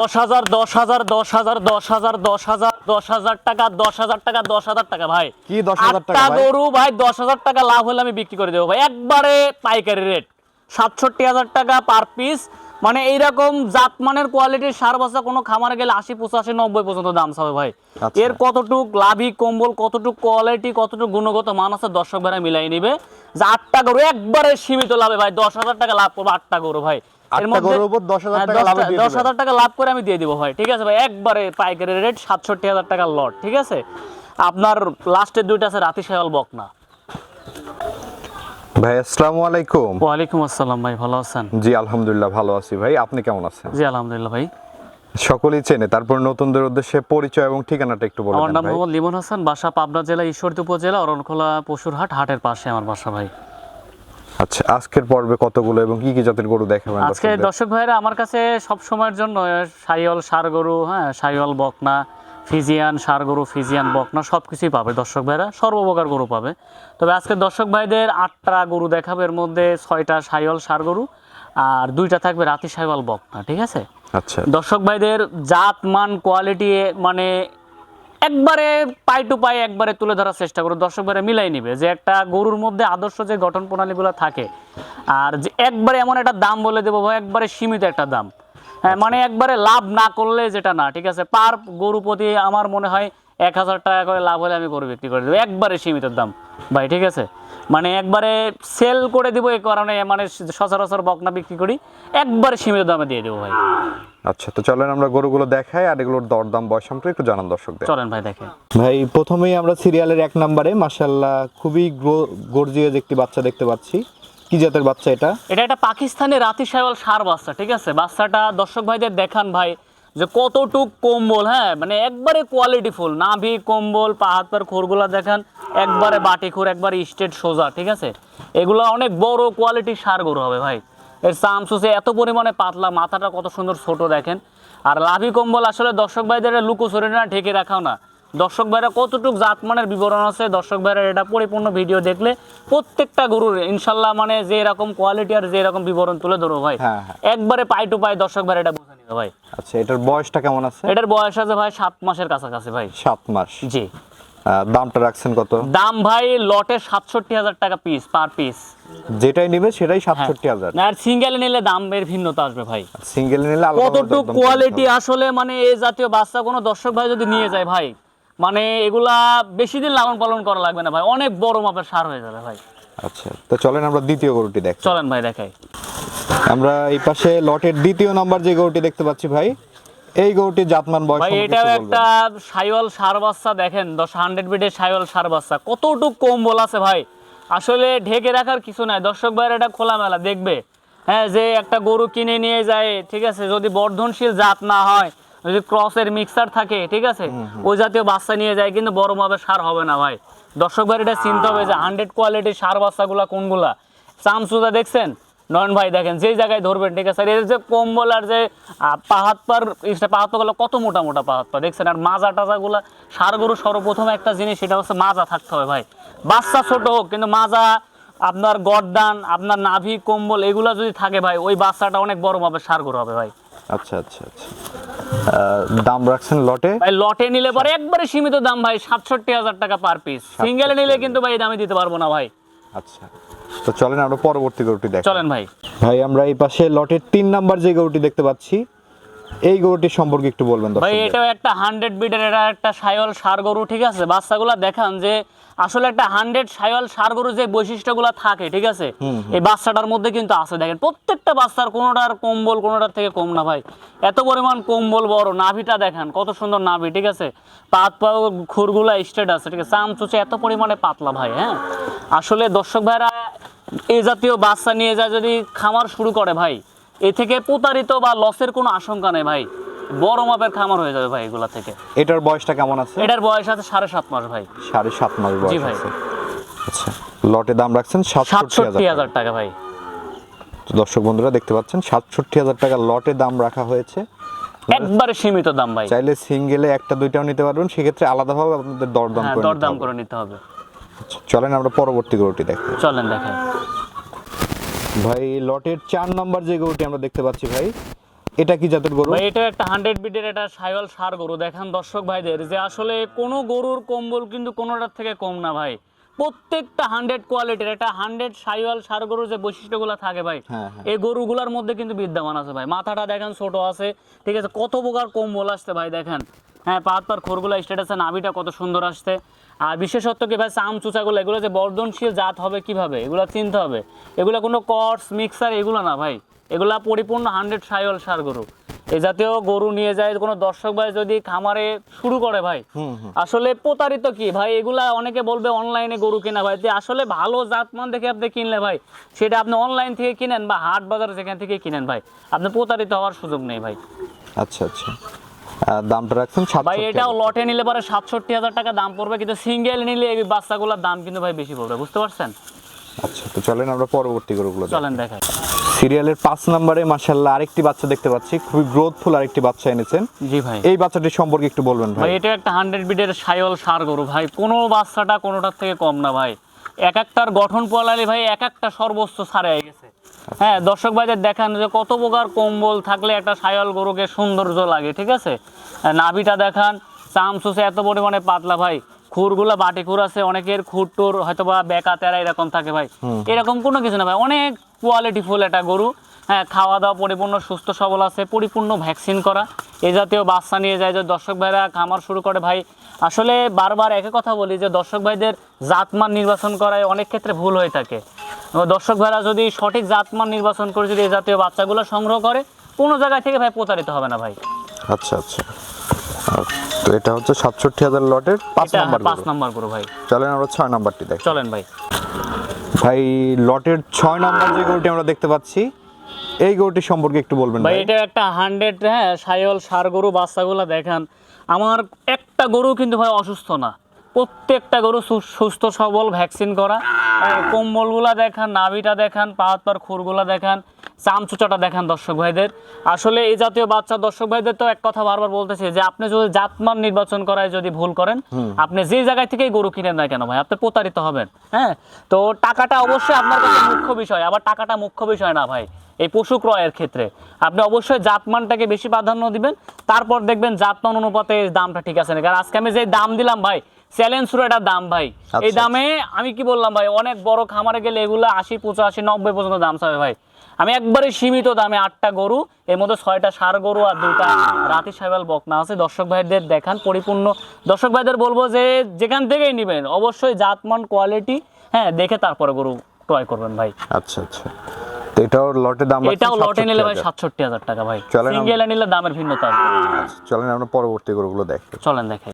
দশ হাজার দশ হাজার দশ হাজার দশ হাজার দশ হাজার দশ হাজার টাকা দশ হাজার টাকা দশ হাজার টাকা ভাই। কি 10,000 টাকা গরু ভাই দশ হাজার টাকা লাভ হলে আমি বিক্রি করে দেবো ভাই। একবারে পাইকারি রেট সাতষট্টি হাজার টাকা পার পিস মানে এইরকম জাতমানের কোয়ালিটির সার বাচ্চা কোনো খামারে গেলে আশি পঁচাশি নব্বই পর্যন্ত দাম হবে ভাই। আচ্ছা। এর কতটুক লাভি কম্বল কতটুক কোয়ালিটি কতটুক গুণগত মান আছে দর্শক ভাইরা মিলাই নিবে। যে আটটা গরু একবারে সীমিত লাভে ভাই দশ হাজার টাকা লাভ করব আটটা গরু ভাই। 10,000 হ্যাঁ, দশ হাজার টাকা লাভ করে আমি দিয়ে দিব ভাই ঠিক আছে ভাই? একবারে পাইকারি রেট সাতষট্টি হাজার টাকা লট ঠিক আছে? আপনার লাস্টের দুইটা আছে রাতি বকনা। ভাই আসসালামু আলাইকুম। ওয়ালাইকুম আসসালাম ভাই ভালো আছেন? জি আলহামদুলিল্লাহ ভালো আছি ভাই। আপনি কেমন আছেন? জি আলহামদুলিল্লাহ ভাই। সকলেই চেনে। তারপর নতুনদের উদ্দেশ্যে পরিচয় এবং ঠিকানাটা একটু বলে আমার নাম মোহাম্মদ লিমন হাসান বাসা পাবনা জেলা ঈশ্বরদী উপজেলা অরণখোলা পশুরহাট হাটের পাশে আমার বাসা ভাই। আচ্ছা আজকের পর্বে কতগুলো এবং কি কি জাতের গরু দেখাবেন আজকে দর্শক ভাইরা আমার কাছে সব সময়ের জন্য সাইওয়াল সার গরু হ্যাঁ সাইওয়াল বকনা ফিজিয়ান সার গরু ফিজিয়ান বকনা সব কিছুই পাবে দর্শক ভাইরা সর্বপ্রকার গরু পাবে। তবে আজকে দর্শক ভাইদের আটটা গরু দেখাবে এর মধ্যে ছয়টা সাইওয়াল সার গরু আর দুইটা থাকবে রাতি সাইওয়াল বকনা ঠিক আছে? আচ্ছা। দর্শক ভাইদের জাত মান কোয়ালিটি মানে একবারে পাই টু পাই একবারে তুলে ধরার চেষ্টা করো। দর্শক ভাইরা মিলাই নিবে যে একটা গরুর মধ্যে আদর্শ যে গঠন প্রণালীগুলো থাকে, আর যে একবারে এমন একটা দাম বলে দেবো ভাই, একবারে সীমিত একটা দাম। হ্যাঁ মানে একবারে লাভ না করলে যেটা না, ঠিক আছে? পার গরু প্রতি আমার মনে হয় এক হাজার টাকা করে লাভ হলে আমি গরু বিক্রি করে দেবো। একবারে সীমিত দাম, ভাই, ঠিক আছে? মানে একবারে সেল করে দিব এই কারণে মানে সচরাচর বকনা বিক্রি করি, একবারে সীমিত দামে দিয়ে দেবো ভাই। আচ্ছা তো চলেন আমরা গরুগুলো দেখাই আর এগুলোর দরদাম বয়স সম্পর্কে একটু জানান দর্শকদের। চলেন ভাই দেখে ভাই প্রথমেই আমরা সিরিয়ালের এক নম্বরে মাশাল্লাহ খুবই গর্জিয়াস একটি বাচ্চা দেখতে পাচ্ছি। কি জাতের বাচ্চা এটা? এটা একটা পাকিস্তানি রাতি সাইওয়াল সার বাচ্চা ঠিক আছে? বাচ্চাটা দর্শক ভাইদের দেখান ভাই যে কতটুক কম্বল হ্যাঁ? মানে একবারে কোয়ালিটি ফুল নাভি কম্বল পা হাত পার খোরগুলা দেখান একবারে বাটি খোর একবারে স্টেট সোজা ঠিক আছে? এগুলো অনেক বড় কোয়ালিটির সার গরু হবে ভাই। এর চামচুসে এত পরিমাণে পাতলা মাথাটা কত সুন্দর ছোট দেখেন। আর লাভি কম্বল আসলে দর্শক ভাইদের লুকোচুরি না ঢেকে রাখাও না। দর্শক ভাইরা কতটুক জাতমানের বিবরণ আছে দর্শক ভাইরা এটা পরিপূর্ণ ভিডিও দেখলে প্রত্যেকটা গরুর ইনশাল্লাহ মানে যে এরকম কোয়ালিটি আর যে এরকম বিবরণ তুলে ধরো ভাই। হ্যাঁ, হ্যাঁ। একবারে পাই টু পাই দর্শক ভাইরা এটা বুঝে নিবে ভাই। আচ্ছা এটার বয়সটা কেমন আছে? এটার বয়স আছে ভাই সাত মাসের কাছাকাছি ভাই। সাত মাস। জি। দামটা রাখছেন কত? দাম ভাই লটে সাতষট্টি হাজার টাকা পিস পার পিস যেটাই নিবে সেটাই সাতষট্টি হাজার। আর সিঙ্গেলে নিলে দামের ভিন্নতা আসবে ভাই। সিঙ্গেল নিলে কতটুক কোয়ালিটি আসলে মানে এই জাতীয় বাচ্চা কোনো দর্শক ভাই যদি নিয়ে যায় ভাই মানে এগুলা বেশি দিন লালন পালন করা লাগবে না ভাই অনেক বড় মাপের সার হয়ে যাবে ভাই। আচ্ছা তো চলেন আমরা দ্বিতীয় গরুটি দেখ। চলেন ভাই দেখাই। আমরা এই পাশে লটের দ্বিতীয় নাম্বার যে গরুটি দেখতে পাচ্ছি ভাই এই গরুটির জাতমান বয়স ভাই এটাও একটা সাইওয়াল সার বাচ্চা দেখেন দশ হান্ড্রেড বিডের সাইওয়াল সার বাচ্চা। কতটুক কম্বল আছে ভাই? আসলে ঢেকে রাখার কিছু নাই। দর্শক ভাইয়ের এটা খোলামেলা দেখবে। হ্যাঁ যে একটা গরু কিনে নিয়ে যায় ঠিক আছে যদি বর্ধনশীল জাত না হয় যদি ক্রসের মিক্সার থাকে ঠিক আছে ওই জাতীয় বাচ্চা নিয়ে যায় কিন্তু বড় মাপের সার হবে না ভাই। দর্শক ভাইয়ের এটা চিন্তা হবে যে হান্ড্রেড কোয়ালিটির সার বাচ্চাগুলা কোনগুলা? চামচুদা দেখছেন? নয়ন ভাই দেখেন যেই জায়গায় ধরবেন ঠিক আছে? এর যে কম্বল আর যে পাহাত পার ইসটা পাহাত পাগুলো কত মোটা মোটা পাহাত পা দেখছেন? আর মাজা টাজাগুলা সার গরু সর্বপ্রথম একটা জিনিস সেটা হচ্ছে মাজা থাকতে হবে ভাই। বাচ্চা ছোট হোক কিন্তু মাজা আপনার গরদান আপনার নাভি কম্বল এগুলা যদি থাকে ভাই ওই বাচ্চাটা অনেক বড় মাপের সার গরু হবে ভাই। আচ্ছা আচ্ছা আচ্ছা। দাম রাখছেন লটে? ভাই লটে নিলে পরে একবারে সীমিত দাম ভাই সাতষট্টি হাজার টাকা পার পিস সিঙ্গেলে নিলে কিন্তু ভাই দামে দিতে পারব না ভাই। আচ্ছা। তো চলেন আমরা পরবর্তী গরুটি দেখ। চলেন ভাই। ভাই আমরা এই পাশে লটের তিন নাম্বার যে গরুটি দেখতে পাচ্ছি এই সম্পর্কে একটু বলবেন ভাই এটাও একটা হান্ড্রেড বিডের এটা একটা সায়ল সার গরু ঠিক আছে? বাচ্চাগুলা দেখান যে আসলে একটা হান্ড্রেড সায়ল সার গরু যে বৈশিষ্ট্যগুলো থাকে ঠিক আছে? এই বাচ্চাটার মধ্যে কিন্তু আছে। দেখেন প্রত্যেকটা বাচ্চার কোনোটার কম্বল কোনোটার থেকে কম না ভাই। এত পরিমাণ কম্বল বড় নাভিটা দেখেন কত সুন্দর নাভি ঠিক আছে? পাত পা খুরগুলা স্টেট আছে ঠিক আছে? চাম চুচে এত পরিমাণে পাতলা ভাই হ্যাঁ? আসলে দর্শক ভাইরা এই জাতীয় বাচ্চা নিয়ে যায় যদি খামার শুরু করে ভাই এ থেকে প্রতারিত বা লসের কোনো আশঙ্কা নেই ভাই। বড় মাপের খামার হয়ে যাবে ভাই এগুলা থেকে। এটার বয়সটা কেমন আছে? এটার বয়স আছে সাড়ে সাত মাস ভাই। সাড়ে সাত মাস বয়স জি ভাই। আচ্ছা লটে দাম রাখছেন সাতষট্টি হাজার টাকা। ভাই। তো দর্শক বন্ধুরা দেখতে পাচ্ছেন সাতষট্টি হাজার টাকা লটে দাম রাখা হয়েছে। একবারে সীমিত দাম ভাই। চাইলে সিঙ্গেলে একটা দুইটাও নিতে পারবেন সেক্ষেত্রে আলাদাভাবে আপনাদের দরদাম হ্যাঁ করে দরদাম। করে নিতে হবে। আচ্ছা, চলেন আমরা পরবর্তী গরুটি দেখি। চলেন দেখেন। ভাই লটের চার নম্বর যে গরুটি আমরা দেখতে পাচ্ছি ভাই এটা কি জাতের গরু? ভাই এটা একটা হান্ড্রেড বিটের একটা সাইওয়াল সার গরু। দেখেন দর্শক ভাইদের যে আসলে কোনো গরুর কম্বল কিন্তু কোনোটার থেকে কম না ভাই। প্রত্যেকটা হান্ড্রেড কোয়ালিটির একটা হান্ড্রেড সাইওয়াল সার গরুর যে বৈশিষ্ট্যগুলো থাকে ভাই হ্যাঁ, হ্যাঁ। এই গরুগুলোর মধ্যে কিন্তু বিদ্যমান আছে ভাই। মাথাটা দেখেন ছোট আছে ঠিক আছে? কত প্রকার কম্বল আসছে ভাই দেখেন। হ্যাঁ পাত পার খোরগুলো আছে নাভিটা কত সুন্দর আসছে। আর বিশেষত্ব কি ভাই চাম চুচাগুলো এগুলো যে বর্ধনশীল জাত হবে কীভাবে? এগুলো চিনতে হবে। এগুলো কোনো কটস মিক্সার এগুলো না ভাই। এগুলা পরিপূর্ণ হান্ড্রেড সাইওয়াল সার গরু। এই জাতীয় গরু নিয়ে যায় কোনো দর্শক ভাই যদি খামারে শুরু করে ভাই। আসলে প্রতারিত কি ভাই? এগুলা অনেকে বলবে অনলাইনে গরু কেনা ভাই। যে আসলে ভালো জাতমান দেখে আপনি কিনলে ভাই সেটা আপনি অনলাইন থেকে কিনেন বা হাট বাজার যেখান থেকে কিনেন ভাই আপনি প্রতারিত হওয়ার সুযোগ নেই ভাই। আচ্ছা আচ্ছা। দামটা রাখছেন ভাই এটাও লটে নিলে পরে সাতষট্টি হাজার টাকা দাম পড়বে কিন্তু সিঙ্গেল নিলে এই বাচ্চাগুলোর দাম কিন্তু ভাই বেশি পড়বে বুঝতে পারছেন? আচ্ছা তো চলেন আমরা পরবর্তী গরুগুলো চলেন দেখাই। সিরিয়ালের পাঁচ নম্বরে মাসাল্লাহ আরেকটি বাচ্চা দেখতে পাচ্ছি খুবই গ্রোথফুল আরেকটি বাচ্চা এনেছেন। জি ভাই। এই বাচ্চাটির সম্পর্কে একটু বলবেন ভাই। এটা একটা হান্ড্রেড বিডের সাইওয়াল সার গরু ভাই। কোনো বাচ্চাটা কোনোটার থেকে কম না ভাই। এক একটার গঠন পলালি ভাই এক একটা সর্বোচ্চ সারে গেছে। হ্যাঁ দর্শক ভাইদের দেখান যে কত প্রকার কম্বল থাকলে একটা সাইওয়াল গরুকে সৌন্দর্য লাগে ঠিক আছে? নাভিটা দেখান চাম চুষে এত পরিমাণে পাতলা ভাই খুরগুলা বাটি খুর আছে অনেকের খুর টুর হয়তো বা বেকা তেরা এরকম থাকে ভাই। এরকম কোনো কিছু না ভাই অনেক কোয়ালিটি ফুল একটা গরু। হ্যাঁ খাওয়া দাওয়া পরিপূর্ণ সুস্থ সবল আছে পরিপূর্ণ ভ্যাকসিন করা। এই জাতীয় বাচ্চা নিয়ে যায় যে দর্শক ভাইরা খামার শুরু করে ভাই। আসলে বারবার একই কথা বলি যে দর্শক ভাইদের জাতমান নির্বাচন করায় অনেক ক্ষেত্রে ভুল হয়ে থাকে। দর্শক ভাইরা যদি সঠিক জাতমান নির্বাচন করে যদি এই জাতীয় বাচ্চাগুলো সংগ্রহ করে কোনো জায়গায় থেকে ভাই প্রতারিত হবে না ভাই। আচ্ছা আচ্ছা। তো এটা হচ্ছে সাতষট্টি হাজার লটের পাঁচ নম্বর পাঁচ গরু। নাম্বার করে ভাই। চলেন আমরা ছয় নাম্বারটি দেখ। চলেন ভাই। ভাই লটের ছয় নম্বর যে গরুটি আমরা দেখতে পাচ্ছি এই গরুটি সম্পর্কে একটু বলবেন ভাই এটা একটা হান্ড্রেড হ্যাঁ সাইল সার গরু বাচ্চাগুলো দেখান। আমার একটা গরু কিন্তু ভাই অসুস্থ না। প্রত্যেকটা গরু সুস্থ সবল ভ্যাকসিন করা। কম্বলগুলা দেখান নাভিটা দেখান পাহাত পার খুরগুলা দেখান চামচুচাটা দেখান দর্শক ভাইদের। আসলে এই জাতীয় বাচ্চা দর্শক ভাইদের তো এক কথা বারবার বলতেছে যে আপনি যদি জাতমান নির্বাচন করায় যদি ভুল করেন আপনি যে জায়গায় থেকে গরু কিনেন না কেন ভাই আপনি প্রতারিত হবেন হ্যাঁ? তো টাকাটা অবশ্যই আপনার কাছে মুখ্য বিষয় আবার টাকাটা মুখ্য বিষয় না ভাই এই পশু ক্রয়ের ক্ষেত্রে। আপনি অবশ্যই জাতমানটাকে বেশি প্রাধান্য দিবেন তারপর দেখবেন জাতমান অনুপাতে দামটা ঠিক আছে না কারণ আজকে আমি যে দাম দিলাম ভাই চ্যালেঞ্জ দাম ভাই। এই আচ্ছা। দামে আমি কি বললাম ভাই অনেক বড় খামারে গেলে এগুলো আশি পঁচাশি নব্বই পর্যন্ত দাম চাবে ভাই। আমি একবারে সীমিত দামে আটটা গরু এর মধ্যে ছয়টা সার গরু আর দুটা রাতি সাইবাল বকনা আছে। দর্শক ভাইদের দেখান পরিপূর্ণ। দর্শক ভাইদের বলব যে যেখান থেকেই নেবেন অবশ্যই জাতমান কোয়ালিটি হ্যাঁ দেখে তারপরে গরু ক্রয় করবেন ভাই। আচ্ছা আচ্ছা। এটাও লটের দাম এটাও লটে নিলে ভাই 67,000 সাতষট্টি হাজার টাকা ভাই। সিঙ্গেলে নিলে দামের ভিন্নতা আচ্ছা, চলেন আমরা পরবর্তী গরুগুলো দেখি। চলেন দেখাই।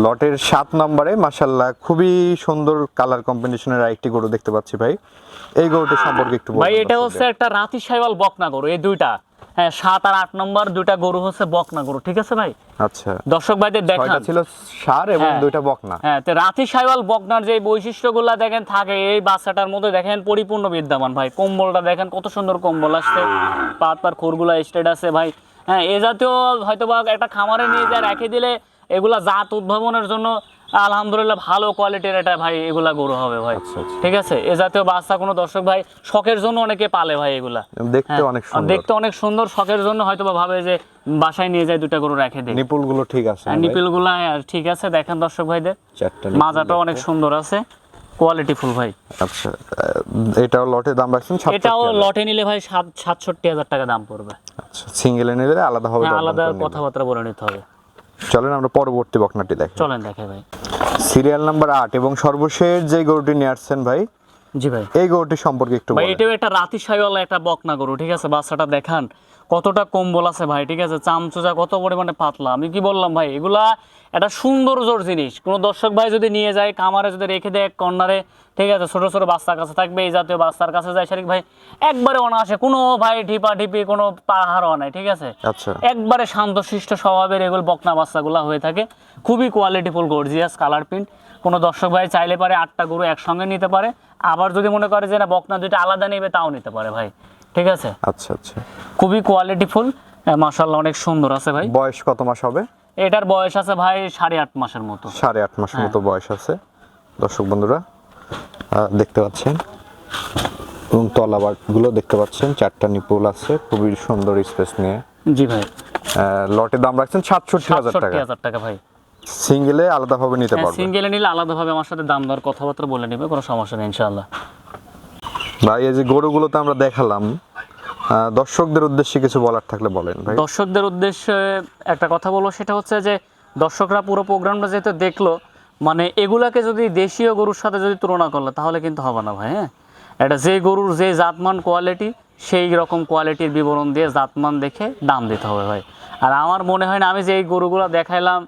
লটের সাত নম্বরে মাসাল্লাহ খুবই সুন্দর কালার কম্বিনেশনের আরেকটি গরু দেখতে পাচ্ছি ভাই। এই গরুটির সম্পর্কে একটু ভাই এটা হচ্ছে একটা রাতি সাইওয়াল বকনা গরু এই দুইটা। হ্যাঁ সাত আর আট নম্বর দুইটা গরু হচ্ছে বকনা গরু ঠিক আছে ভাই? আচ্ছা। দর্শক ভাইদের দেখান। ছিল সার এবং হ্যাঁ। দুইটা বকনা। হ্যাঁ তো রাতি সাইওয়াল বকনার যে বৈশিষ্ট্যগুলো দেখেন থাকে এই বাচ্চাটার মধ্যে দেখেন পরিপূর্ণ বিদ্যমান ভাই। কম্বলটা দেখেন কত সুন্দর কম্বল আসছে। পাত পার খুরগুলা স্টেট আছে ভাই। হ্যাঁ এ জাতীয় হয়তো বা একটা খামারে নিয়ে যায় রেখে দিলে এগুলা জাত উদ্ভাবনের জন্য আলহামদুলিল্লাহ ভালো কোয়ালিটির এটা ভাই এগুলা গরু হবে ভাই। আচ্ছা, আচ্ছা। ঠিক আছে? এ জাতীয় বাচ্চা কোনো দর্শক ভাই শখের জন্য অনেকে পালে ভাই এগুলা। দেখতে হ্যাঁ, অনেক সুন্দর দেখতে অনেক সুন্দর শখের জন্য হয়তো ভাবে যে বাসায় নিয়ে যায় দুটা গরু রেখে দিই নিপুলগুলো ঠিক আছে না ভাই? গুলা ঠিক আছে দেখেন দর্শক ভাইদের। মাজাটাও অনেক সুন্দর আছে। কোয়ালিটি ফুল ভাই। আচ্ছা এটাও লটের দাম রাখছেন এটাও লটে নিলে ভাই সাত সাতষট্টি হাজার টাকা দাম পড়বে। আচ্ছা সিঙ্গেলে নিলে আলাদা হবে হ্যাঁ আলাদা কথাবার্তা বলে নিতে হবে। চলেন আমরা পরবর্তী বকনাটি দেখি। চলেন দেখে ভাই। সিরিয়াল নাম্বার আট এবং সর্বশেষ যে গরুটি নিয়ে আসছেন ভাই জি ভাই। এই গরুটি সম্পর্কে একটু ভাই এটাও একটা রাতি সাইওয়ালা একটা বকনা গরু ঠিক আছে? বাচ্চাটা দেখান কতটা কম্বল আছে ভাই ঠিক আছে? চামচুচা কত পরিমাণে পাতলা? আমি কি বললাম ভাই এগুলা একটা সৌন্দর্যর জিনিস। কোনো দর্শক ভাই যদি নিয়ে যায় কামারে যদি রেখে দেয় এক কর্নারে ঠিক আছে? ছোট ছোট বাচ্চার কাছে থাকবে এই জাতীয় বাচ্চার কাছে যায় শারিক ভাই একবারে অনায়াসে কোনো ভাই ঢিপা ঢিপি কোনো পাহাড়ও নাই ঠিক আছে? আচ্ছা। একবারে শান্তশিষ্ট স্বভাবের এগুলো বকনা বাচ্চাগুলো হয়ে থাকে। খুবই কোয়ালিটিফুল গর্জিয়াস কালার প্রিন্ট কোনো দর্শক ভাই চাইলে পারে আটটা গরু একসঙ্গে নিতে পারে। আবার যদি মনে করে যে না বকনা দুইটা আলাদা নেবে তাও নিতে পারে ভাই। ঠিক আছে? আচ্ছা আচ্ছা। খুবই কোয়ালিটিফুল মাসাল্লাহ অনেক সুন্দর আছে ভাই। বয়স কত মাস হবে? এটার বয়স আছে ভাই সাড়ে আট মাসের মতো। সাড়ে আট মাসের মতো বয়স আছে। দর্শক বন্ধুরা দেখতে পাচ্ছেন? এবং তলাবাটগুলো দেখতে পাচ্ছেন চারটা নিপুল আছে খুবই সুন্দর স্পেস নিয়ে। জি ভাই। লটের দাম রাখছেন সাতষট্টি হাজার টাকা। হাজার টাকা ভাই। সিঙ্গেলে আলাদাভাবে নিতে হ্যাঁ পারবেন সিঙ্গেলে নিলে আলাদাভাবে আমার সাথে দাম দর কথাবার্তা বলে নেবে কোনো সমস্যা নেই ইনশাআল্লাহ। ভাই এই যে গরুগুলোতে আমরা দেখালাম দর্শকদের উদ্দেশ্যে কিছু বলার থাকলে বলেন ভাই। দর্শকদের উদ্দেশ্যে একটা কথা বলব সেটা হচ্ছে যে দর্শকরা পুরো প্রোগ্রামটা যেহেতু দেখল মানে এগুলাকে যদি দেশীয় গরুর সাথে যদি তুলনা করল তাহলে কিন্তু হবে না ভাই হ্যাঁ? এটা যে গরুর যে জাতমান কোয়ালিটি সেই রকম কোয়ালিটির বিবরণ দিয়ে জাতমান দেখে দাম দিতে হবে ভাই। আর আমার মনে হয় না আমি যে এই গরুগুলো দেখাইলাম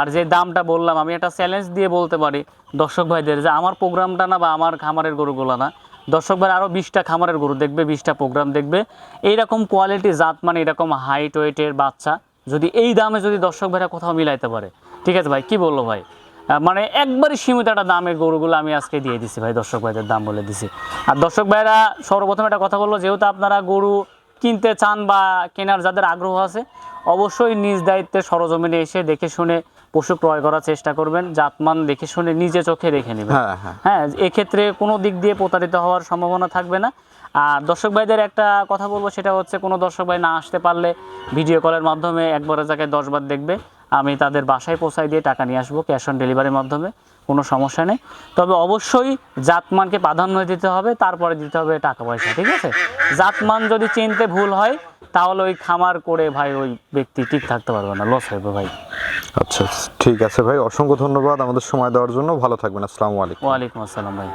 আর যে দামটা বললাম, আমি একটা চ্যালেঞ্জ দিয়ে বলতে পারি দর্শক ভাইদের যে আমার প্রোগ্রামটা না বা আমার খামারের গরুগুলো না, দর্শক ভাই আরও বিশটা খামারের গরু দেখবে, বিশটা প্রোগ্রাম দেখবে। এইরকম কোয়ালিটি জাত মানে এরকম হাইট ওয়েটের বাচ্চা, যদি এই দামে যদি দর্শক ভাইরা কোথাও মিলাইতে পারে। ঠিক আছে ভাই, কি বলল ভাই? মানে একবারই সীমিত একটা দামের গরুগুলো আমি আজকে দিয়ে দিছি ভাই, দর্শক ভাইদের দাম বলে দিছি। আর দর্শক ভাইরা সর্বপ্রথম একটা কথা বলল, যেহেতু আপনারা গরু কিনতে চান বা কেনার যাদের আগ্রহ আছে, অবশ্যই নিজ দায়িত্বে সরজমিনে এসে দেখে শুনে পশু ক্রয় করার চেষ্টা করবেন জাতমান দেখে শুনে নিজে চোখে রেখে নেবেন। হ্যাঁ হ্যাঁ। হ্যাঁ এক্ষেত্রে কোনো দিক দিয়ে প্রতারিত হওয়ার সম্ভাবনা থাকবে না। আর দর্শক ভাইদের একটা কথা বলব সেটা হচ্ছে কোনো দর্শক ভাই না আসতে পারলে ভিডিও কলের মাধ্যমে একবারে যাকে দশবার দেখবে আমি তাদের বাসায় পৌঁছায় দিয়ে টাকা নিয়ে আসব ক্যাশ অন ডেলিভারির মাধ্যমে কোনো সমস্যা নেই। তবে অবশ্যই জাতমানকে প্রাধান্য দিতে হবে তারপরে দিতে হবে টাকা পয়সা ঠিক আছে? জাতমান যদি চিনতে ভুল হয় তাহলে ওই খামার করে ভাই ওই ব্যক্তি ঠিক থাকতে পারবে না লস হবে ভাই। আচ্ছা ঠিক আছে ভাই অসংখ্য ধন্যবাদ আমাদের সময় দেওয়ার জন্য ভালো থাকবেন আসসালামু আলাইকুম। ওয়ালাইকুম আসসালাম ভাই।